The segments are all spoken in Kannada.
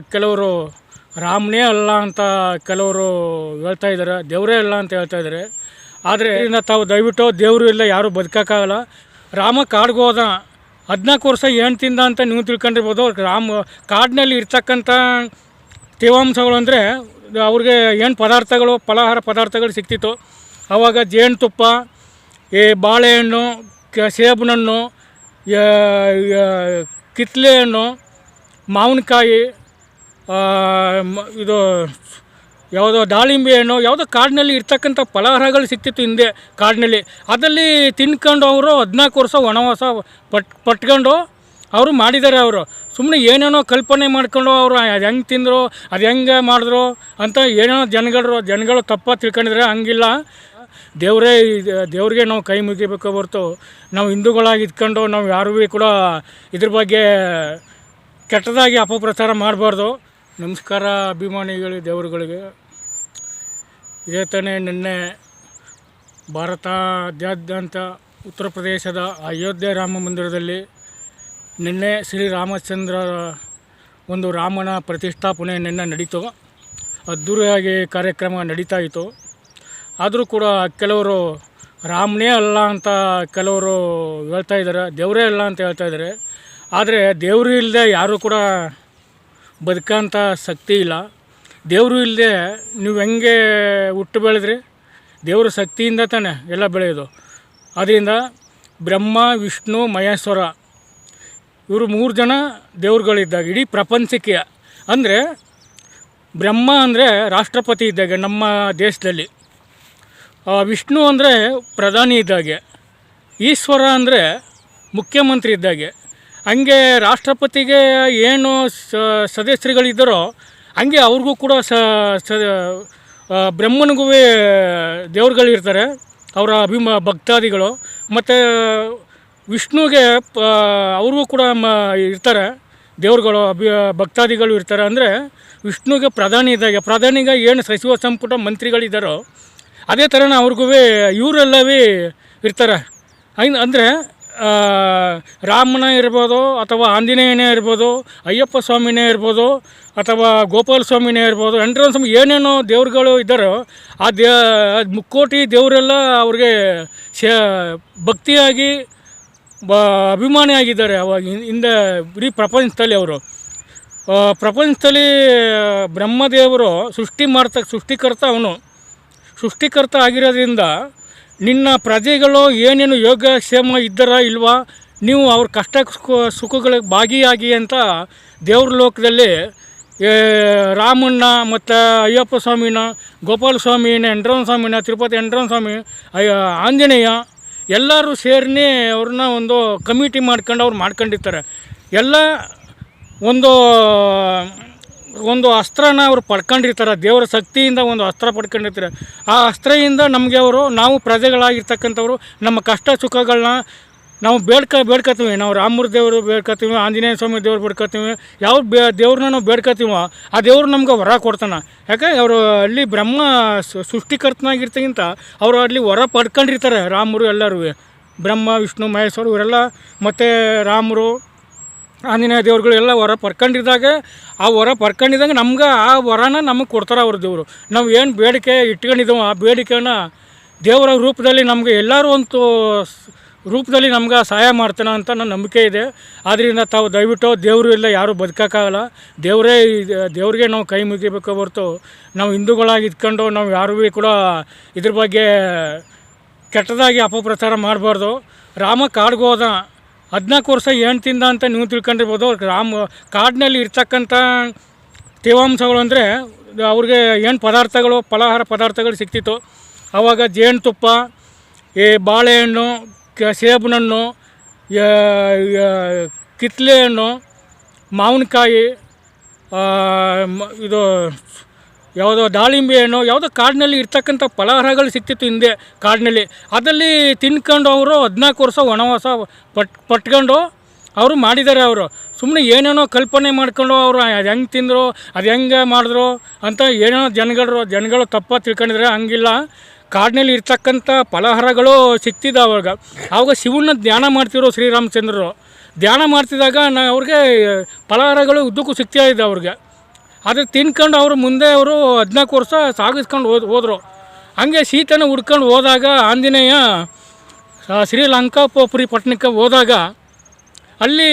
ಕೆಲವರು ರಾಮನೇ ಅಲ್ಲ ಅಂತ ಕೆಲವರು ಹೇಳ್ತಾ ಇದ್ದಾರೆ, ದೇವರೇ ಅಲ್ಲ ಅಂತ ಹೇಳ್ತಾ ಇದ್ದಾರೆ. ಆದರೆ ಇದರಿಂದ ತಾವು ದಯವಿಟ್ಟು ದೇವರು ಇಲ್ಲ, ಯಾರೂ ಬದುಕೋಕ್ಕಾಗಲ್ಲ. ರಾಮ ಕಾಡ್ಗೆ ಹೋದ ಹದಿನಾಲ್ಕು ವರ್ಷ ಏನು ತಿಂದ ಅಂತ ನೀವು ತಿಳ್ಕೊಂಡಿರ್ಬೋದು. ರಾಮ ಕಾಡಿನಲ್ಲಿ ಇರ್ತಕ್ಕಂಥ ತೇವಾಂಶಗಳು ಅಂದರೆ ಅವ್ರಿಗೆ ಏನು ಪದಾರ್ಥಗಳು, ಫಲಾಹಾರ ಪದಾರ್ಥಗಳು ಸಿಕ್ತಿತ್ತು. ಆವಾಗ ಜೇನುತುಪ್ಪ ಈ ಬಾಳೆಹಣ್ಣು ಯ- ಯ- ಕಿತ್ಲೆ ಹಣ್ಣು, ಮಾವಿನಕಾಯಿ ಇದು ಯಾವುದೋ ದಾಳಿಂಬೆ ಹಣ್ಣು, ಯಾವುದೋ ಕಾಡಿನಲ್ಲಿ ಇರ್ತಕ್ಕಂಥ ಫಲಾಹಾರಗಳು ಸಿಕ್ತಿತ್ತು ಹಿಂದೆ ಕಾಡಿನಲ್ಲಿ. ಅದರಲ್ಲಿ ತಿನ್ಕೊಂಡು ಅವರು ಹದಿನಾಲ್ಕು ವರ್ಷ ವನವಾಸ ಪಟ್, ಪಟ್ಕೊಂಡು ಅವರು ಮಾಡಿದ್ದಾರೆ ಅವರು. ಸುಮ್ಮನೆ ಏನೇನೋ ಕಲ್ಪನೆ ಮಾಡ್ಕೊಂಡು ಅವರು ಅದು ಹೆಂಗೆ ತಿಂದರು, ಅದು ಹೆಂಗೆ ಮಾಡಿದ್ರು ಅಂತ ಏನೇನೋ ಜನಗಳು ಜನಗಳು ತಪ್ಪ ತಿಳ್ಕೊಂಡಿದ್ರೆ ಹಂಗಿಲ್ಲ. ದೇವರೇ ದೇವ್ರಿಗೆ ನಾವು ಕೈ ಮುಗಿಬೇಕು ಹೊರತು ನಾವು ಹಿಂದೂಗಳಾಗಿ ಇದ್ಕೊಂಡು ನಾವು ಯಾರಿಗೂ ಕೂಡ ಇದ್ರ ಬಗ್ಗೆ ಕೆಟ್ಟದಾಗಿ ಅಪಪ್ರಚಾರ ಮಾಡಬಾರ್ದು. ನಮಸ್ಕಾರ ಅಭಿಮಾನಿಗಳು ದೇವರುಗಳಿಗೆ. ಇದೇ ತಾನೇ ನಿನ್ನೆ ಭಾರತಾದ್ಯಂತ ಉತ್ತರ ಪ್ರದೇಶದ ಅಯೋಧ್ಯೆ ರಾಮ ಮಂದಿರದಲ್ಲಿ ನಿನ್ನೆ ಶ್ರೀರಾಮಚಂದ್ರ ಒಂದು ರಾಮನ ಪ್ರತಿಷ್ಠಾಪನೆ ನಿನ್ನೆ ನಡೀತು. ಅದ್ಧೂರಿಯಾಗಿ ಕಾರ್ಯಕ್ರಮ ನಡೀತಾ ಇತ್ತು. ಆದರೂ ಕೂಡ ಕೆಲವರು ರಾಮನೇ ಅಲ್ಲ ಅಂತ ಕೆಲವರು ಹೇಳ್ತಾ ಇದ್ದಾರೆ, ದೇವರೇ ಅಲ್ಲ ಅಂತ ಹೇಳ್ತಾ ಇದ್ದಾರೆ. ಆದರೆ ದೇವರು ಇಲ್ಲದೆ ಯಾರೂ ಕೂಡ ಬದುಕೋಂಥ ಶಕ್ತಿ ಇಲ್ಲ. ದೇವರು ಇಲ್ಲದೆ ನೀವು ಹೆಂಗೆ ಹುಟ್ಟು ಬೆಳೆದ್ರಿ? ದೇವರ ಶಕ್ತಿಯಿಂದ ತಾನೇ ಎಲ್ಲ ಬೆಳೆಯೋದು. ಅದರಿಂದ ಬ್ರಹ್ಮ, ವಿಷ್ಣು, ಮಹೇಶ್ವರ ಇವರು ಮೂರು ಜನ ದೇವ್ರುಗಳಿದ್ದಾಗ, ಇಡೀ ಪ್ರಪಂಚಕ್ಕೆ. ಅಂದರೆ ಬ್ರಹ್ಮ ಅಂದರೆ ರಾಷ್ಟ್ರಪತಿ ಇದ್ದಾಗೆ ನಮ್ಮ ದೇಶದಲ್ಲಿ. ವಿಷ್ಣು ಅಂದರೆ ಪ್ರಧಾನಿ ಇದ್ದಾಗೆ. ಈಶ್ವರ ಅಂದರೆ ಮುಖ್ಯಮಂತ್ರಿ ಇದ್ದಾಗೆ. ಹಂಗೆ ರಾಷ್ಟ್ರಪತಿಗೆ ಏನು ಸದಸ್ಯರುಗಳಿದ್ದಾರೋ ಹಂಗೆ ಅವ್ರಿಗೂ ಕೂಡ ಸ ಸ ಬ್ರಹ್ಮನಿಗೂ ದೇವ್ರುಗಳಿರ್ತಾರೆ, ಅವರ ಅಭಿಮ ಭಕ್ತಾದಿಗಳು. ಮತ್ತು ವಿಷ್ಣುಗೆ ಪ ಅವ್ರಿಗೂ ಕೂಡ ಮ ಇರ್ತಾರೆ, ದೇವ್ರುಗಳು, ಅಭಿ, ಭಕ್ತಾದಿಗಳು ಇರ್ತಾರೆ. ಅಂದರೆ ವಿಷ್ಣುಗೆ ಪ್ರಧಾನಿ ಇದ್ದಾಗ, ಪ್ರಧಾನಿಗೆ ಏನು ಸಚಿವ ಸಂಪುಟ ಮಂತ್ರಿಗಳಿದ್ದಾರೋ, ಅದೇ ಥರನೇ ಅವ್ರಿಗೂ ಇವರೆಲ್ಲವೇ ಇರ್ತಾರೆ. ಅಂದರೆ ರಾಮನ ಇರ್ಬೋದು ಅಥವಾ ಆಂಜನೇಯನೇ ಇರ್ಬೋದು, ಅಯ್ಯಪ್ಪ ಸ್ವಾಮಿನೇ ಇರ್ಬೋದು, ಅಥವಾ ಗೋಪಾಲ ಸ್ವಾಮಿನೇ ಇರ್ಬೋದು ಸ್ವಾಮಿ ಏನೇನೋ ದೇವ್ರುಗಳು ಇದ್ದಾರೋ ಆ ದೇ ಮುಕ್ಕೋಟಿ ದೇವರೆಲ್ಲ ಅವ್ರಿಗೆ ಭಕ್ತಿಯಾಗಿ ಬ ಅಭಿಮಾನಿಯಾಗಿದ್ದಾರೆ ಅವಾಗ ಹಿಂದೆ ಇಡೀ ಪ್ರಪಂಚದಲ್ಲಿ ಅವರು. ಪ್ರಪಂಚದಲ್ಲಿ ಬ್ರಹ್ಮದೇವರು ಸೃಷ್ಟಿ ಮಾಡ್ತಕ್ಕ ಸೃಷ್ಟಿಕರ್ತ ಅವನು. ಸೃಷ್ಟಿಕರ್ತ ಆಗಿರೋದ್ರಿಂದ ನಿನ್ನ ಪ್ರಜೆಗಳು ಏನೇನು ಯೋಗಕ್ಷೇಮ ಇದ್ದರ ಇಲ್ವಾ? ನೀವು ಅವ್ರ ಕಷ್ಟ ಸುಖ- ಸುಖಗಳಿಗೆ ಭಾಗಿಯಾಗಿ ಅಂತ ದೇವ್ರ ಲೋಕದಲ್ಲಿ ರಾಮಣ್ಣ ಮತ್ತು ಅಯ್ಯಪ್ಪ ಸ್ವಾಮಿನ, ಗೋಪಾಲ ಸ್ವಾಮಿನ ಎಂಡ್ರನ್ ಸ್ವಾಮಿನ ತಿರುಪತಿ ಎಂಡ್ರನ್ ಸ್ವಾಮಿ, ಅಯ್ಯ, ಆಂಜನೇಯ, ಎಲ್ಲರೂ ಸೇರಿನೇ ಅವ್ರನ್ನ ಒಂದು ಕಮಿಟಿ ಮಾಡ್ಕೊಂಡು ಅವ್ರು ಮಾಡ್ಕೊಂಡಿರ್ತಾರೆ. ಎಲ್ಲ ಒಂದು ಒಂದು ಅಸ್ತ್ರನ ಅವರು ಪಡ್ಕೊಂಡಿರ್ತಾರೆ, ದೇವರ ಶಕ್ತಿಯಿಂದ ಒಂದು ಅಸ್ತ್ರ ಪಡ್ಕೊಂಡಿರ್ತಾರೆ. ಆ ಅಸ್ತ್ರದಿಂದ ನಮಗೆ ಅವರು, ನಾವು ಪ್ರಜೆಗಳಾಗಿರ್ತಕ್ಕಂಥವ್ರು, ನಮ್ಮ ಕಷ್ಟ ಸುಖಗಳನ್ನ ನಾವು ಬೇಡ್ಕ ಬೇಡ್ಕೊತೀವಿ ನಾವು ರಾಮೂರ್ ದೇವರು ಬೇಡ್ಕೊತೀವಿ ಆಂಜನೇಯ ಸ್ವಾಮಿ ದೇವ್ರು ಬೇಡ್ಕೊತೀವಿ ಯಾವ ಬೇ, ದೇವ್ರನ್ನ ನಾವು ಬೇಡ್ಕೊತೀವೋ ಆ ದೇವ್ರು ನಮ್ಗೆ ವರ ಕೊಡ್ತಾನೆ. ಯಾಕೆ? ಅವರು ಅಲ್ಲಿ ಬ್ರಹ್ಮ ಸೃಷ್ಟಿಕರ್ತನಾಗಿರ್ತಕ್ಕಿಂತ ಅವರು ಅಲ್ಲಿ ವರ ಪಡ್ಕೊಂಡಿರ್ತಾರೆ ರಾಮರು ಎಲ್ಲರೂ. ಬ್ರಹ್ಮ, ವಿಷ್ಣು, ಮಹೇಶ್ವರ, ಇವರೆಲ್ಲ, ಮತ್ತು ರಾಮರು ಆಂಜನೇಯ ದೇವ್ರುಗಳು ಎಲ್ಲ ವರ ಪಡ್ಕೊಂಡಿದ್ದಾಗ ಆ ವರ ಪರ್ಕೊಂಡಿದ್ದಾಗ ನಮ್ಗೆ ಆ ವರನ ನಮಗೆ ಕೊಡ್ತಾರೆ ಅವ್ರ ದೇವರು. ನಾವು ಏನು ಬೇಡಿಕೆ ಇಟ್ಕೊಂಡಿದ್ದೀವೋ ಆ ಬೇಡಿಕೆನ ದೇವರ ರೂಪದಲ್ಲಿ ನಮಗೆ ಎಲ್ಲರೂ ಒಂದು ರೂಪದಲ್ಲಿ ನಮ್ಗೆ ಸಹಾಯ ಮಾಡ್ತಾನೆ ಅಂತ ನನ್ನ ನಂಬಿಕೆ ಇದೆ. ಆದ್ದರಿಂದ ತಾವು ದಯವಿಟ್ಟು ದೇವರು ಇಲ್ಲ ಯಾರೂ ಬದುಕೋಕ್ಕಾಗಲ್ಲ. ದೇವರೇ ದೇವ್ರಿಗೆ ನಾವು ಕೈ ಮುಗಿಬೇಕು ಹೊರತು ನಾವು ಹಿಂದೂಗಳಾಗಿ ಇದ್ಕೊಂಡು ನಾವು ಯಾರೂ ಕೂಡ ಇದ್ರ ಬಗ್ಗೆ ಕೆಟ್ಟದಾಗಿ ಅಪಪ್ರಚಾರ ಮಾಡಬಾರ್ದು. ರಾಮ ಕಾಡ್ಗೆ ಹೋದ ಹದಿನಾಲ್ಕು ವರ್ಷ ಏನು ತಿಂದ ಅಂತ ನೀವು ತಿಳ್ಕೊಂಡಿರ್ಬೋದು. ರಾಮ, ಕಾಡಿನಲ್ಲಿ ಇರ್ತಕ್ಕಂಥ ತೇವಾಂಶಗಳು ಅಂದರೆ ಅವ್ರಿಗೆ ಏನು ಪದಾರ್ಥಗಳು, ಫಲಾಹಾರ ಪದಾರ್ಥಗಳು ಸಿಕ್ತಿತ್ತು. ಆವಾಗ ಜೇನುತುಪ್ಪ ಈ ಬಾಳೆಹಣ್ಣು, ಕ, ಸೇಬಿನಣ್ಣು ಕಿತ್ಲೆ ಹಣ್ಣು ಮಾವಿನಕಾಯಿ ಇದು ಯಾವುದೋ ದಾಳಿಂಬೆ ಹಣ್ಣು ಯಾವುದೋ ಕಾಡಿನಲ್ಲಿ ಇರ್ತಕ್ಕಂಥ ಫಲಾಹಾರಗಳು ಸಿಕ್ತಿತ್ತು ಹಿಂದೆ ಕಾಡಿನಲ್ಲಿ. ಅದರಲ್ಲಿ ತಿನ್ಕೊಂಡು ಅವರು ಹದಿನಾಲ್ಕು ವರ್ಷ ವನವಾಸ ಪಟ್, ಪಟ್ಕೊಂಡು ಅವರು ಮಾಡಿದ್ದಾರೆ ಅವರು. ಸುಮ್ಮನೆ ಏನೇನೋ ಕಲ್ಪನೆ ಮಾಡ್ಕೊಂಡು ಅವರು ಅದು ಹೆಂಗೆ ತಿಂದರು, ಅದು ಹೆಂಗೆ ಮಾಡಿದ್ರು ಅಂತ ಏನೇನೋ ಜನಗಳು ಜನಗಳು ತಪ್ಪಾಗಿ ತಿಳ್ಕೊಂಡಿದ್ರೆ ಹಂಗಿಲ್ಲ. ಕಾಡಿನಲ್ಲಿ ಇರ್ತಕ್ಕಂಥ ಫಲಾಹಾರಗಳು ಸಿಕ್ತಿದ್ದ ಅವಾಗ. ಆವಾಗ ಶಿವನ ಧ್ಯಾನ ಮಾಡ್ತಿರೋ ಶ್ರೀರಾಮಚಂದ್ರರು. ಧ್ಯಾನ ಮಾಡ್ತಿದ್ದಾಗ ನಾ ಅವ್ರಿಗೆ ಫಲಾಹಾರಗಳು ಉದ್ದಕ್ಕೂ ಸಿಕ್ತಾ ಇದ್ದ ಅವ್ರಿಗೆ. ಅದು ತಿನ್ಕೊಂಡು ಅವರು ಮುಂದೆ ಅವರು ಹದಿನಾಲ್ಕು ವರ್ಷ ಸಾಗಿಸ್ಕೊಂಡು ಹೋದ್ ಹೋದರು. ಹಂಗೆ ಸೀತನ ಹುಡ್ಕೊಂಡು ಹೋದಾಗ ಆಂಜನೇಯ ಶ್ರೀಲಂಕಾ ಶ್ರೀಲಂಕಾಪುರಿ ಪಟ್ಟಣಕ್ಕೆ ಹೋದಾಗ ಅಲ್ಲಿ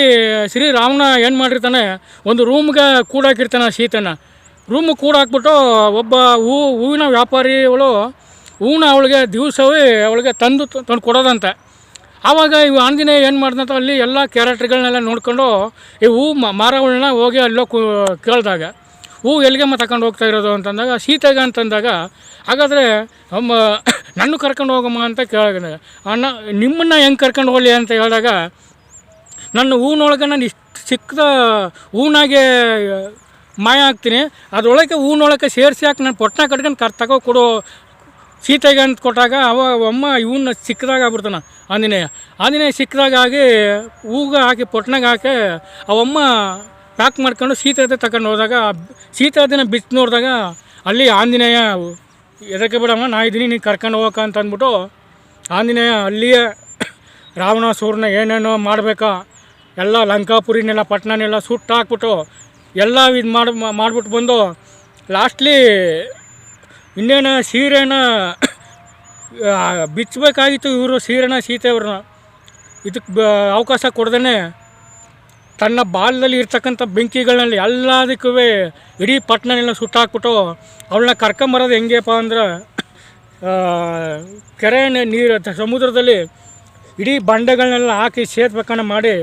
ಶ್ರೀರಾಮನ ಏನು ಮಾಡಿರ್ತಾನೆ, ಒಂದು ರೂಮ್ಗೆ ಕೂಡಾಕಿರ್ತಾನೆ ಸೀತೆನ. ರೂಮ್ ಕೂಡಾಕ್ಬಿಟ್ಟು ಒಬ್ಬ ಹೂ ಹೂವಿನ ವ್ಯಾಪಾರಿಗಳು, ಹೂವನ್ನ ಅವಳಿಗೆ ದಿವಸವೇ ಅವಳಿಗೆ ತಂದು ತಂದು ಕೊಡೋದಂತೆ. ಆವಾಗ ಇವು ಆಂಜನೇಯ ಏನು ಮಾಡ್ದಂತ ಅಲ್ಲಿ ಎಲ್ಲ ಕ್ಯಾರೆಕ್ಟರ್ಗಳನ್ನೆಲ್ಲ ನೋಡ್ಕೊಂಡು ಈ ಹೂ ಮಾರಗಳನ್ನ ಹೋಗಿ ಅಲ್ಲೋ ಕೇಳಿದಾಗ ಹೂ ಎಲ್ಲಿಗೆಮ್ಮ ತಗೊಂಡು ಹೋಗ್ತಾ ಇರೋದು ಅಂತಂದಾಗ, ಸೀತೆಗೆ ಅಂತಂದಾಗ, ಹಾಗಾದರೆ, ಅಮ್ಮ, ನನ್ನ ಕರ್ಕೊಂಡು ಹೋಗಮ್ಮ ಅಂತ ಕೇಳಿದೆ ಅಣ್ಣ, ನಿಮ್ಮನ್ನು ಹೆಂಗೆ ಕರ್ಕೊಂಡು ಹೋಗಲಿ ಅಂತ ಹೇಳಿದಾಗ, ನನ್ನ ಹೂನೊಳಗೆ ನಾನು ಇಷ್ಟು ಚಿಕ್ಕದ ಹೂನಾಗೆ ಮಾಯ ಹಾಕ್ತೀನಿ. ಅದರೊಳಗೆ ಹೂನೊಳಗೆ ಸೇರಿಸಿ ಹಾಕಿ ನಾನು ಪೊಟ್ಟಣ ಕಟ್ಕೊಂಡು ಕರ್, ತಗೋ ಕೊಡು. ಸೀತೆಗೆ ಅಂತ ಕೊಟ್ಟಾಗ, ಅವ, ಅಮ್ಮ, ಇವನ್ನ ಸಿಕ್ಕದಾಗ ಆಗ್ಬಿಡ್ತಾನೆ, ಆಂಜನೇಯ. ಆಂಜನೇಯ ಸಿಕ್ಕದಾಗ ಆಗಿ ಹೂಗೆ ಹಾಕಿ ಪೊಟ್ಟಣಗೆ ಹಾಕಿ, ಅವಮ್ಮ ಪ್ಯಾಕ್ ಮಾಡ್ಕೊಂಡು ಸೀತೆ ಹತ್ರ ತಗೊಂಡು ಹೋದಾಗ ಸೀತೆ ಬಿತ್ತು ನೋಡಿದಾಗ ಅಲ್ಲಿ ಆಂಜನೇಯ ಎದಕ್ಕೆ ಬಿಡಮ್ಮ, ನಾ ಇದ್ದೀನಿ, ನೀನು ಕರ್ಕೊಂಡು ಹೋಗಕ್ಕ ಅಂತ ಅಂದ್ಬಿಟ್ಟು ಆಂಜನೇಯ ಅಲ್ಲಿಯೇ ರಾವಣ ಸೂರ್ಯನ ಏನೇನೋ ಮಾಡಬೇಕಾ, ಎಲ್ಲ ಲಂಕಾಪುರಿನೆಲ್ಲ ಪಟ್ಟಣನೆಲ್ಲ ಸುಟ್ಟು ಹಾಕ್ಬಿಟ್ಟು ಎಲ್ಲ ಇದು ಮಾಡಿ ಮಾಡಿಬಿಟ್ಟು ಬಂದು ಲಾಸ್ಟ್ಲಿ ಇನ್ನೇನು ಸೀರೆನ ಬಿಚ್ಚಬೇಕಾಗಿತ್ತು ಇವರು ಸೀರೆನ, ಸೀತೆಯವ್ರನ್ನ. ಇದಕ್ಕೆ ಅವಕಾಶ ಕೊಡ್ದೇ ತನ್ನ ಬಾಲ್ದಲ್ಲಿ ಇರ್ತಕ್ಕಂಥ ಬೆಂಕಿಗಳಲ್ಲಿ ಎಲ್ಲದಕ್ಕೂ ಇಡೀ ಪಟ್ಟಣನೆಲ್ಲ ಸುಟ್ಟಾಕ್ಬಿಟ್ಟು ಅವಳನ್ನ ಕರ್ಕೊಂಬರೋದು ಹೆಂಗೆಪ್ಪ ಅಂದ್ರೆ ಕೆರೆ ನೀರು ಸಮುದ್ರದಲ್ಲಿ ಇಡೀ ಬಂಡೆಗಳನ್ನೆಲ್ಲ ಹಾಕಿ ಸೇದ್ಬೇಕನ್ನ ಮಾಡಿ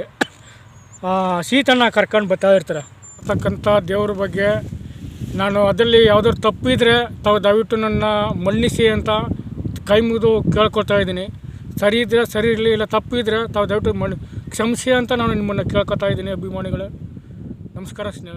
ಸೀತನ್ನ ಕರ್ಕೊಂಡು ಬರ್ತಾ ಇರ್ತಾರೆ. ಅಂತಕ್ಕಂಥ ದೇವ್ರ ಬಗ್ಗೆ ನಾನು ಅದರಲ್ಲಿ ಯಾವುದಾದ್ರು ತಪ್ಪಿದ್ರೆ ತಾವು ದಯವಿಟ್ಟು ನನ್ನ ಮಣ್ಣಿಸಿ ಅಂತ ಕೈ ಮುಗಿದು ಕೇಳ್ಕೊತಾ ಇದ್ದೀನಿ. ಸರಿ ಇದ್ರೆ ಸರಿ ಇರಲಿ, ಇಲ್ಲ ತಪ್ಪಿದ್ರೆ ತಾವು ದಯವಿಟ್ಟು ಮಣ್ ಕ್ಷಮಿಸಿ ಅಂತ ನಾನು ನಿಮ್ಮನ್ನು ಕೇಳ್ಕೊತಾ ಇದ್ದೀನಿ ಅಭಿಮಾನಿಗಳೇ. ನಮಸ್ಕಾರ ಸ್ನೇ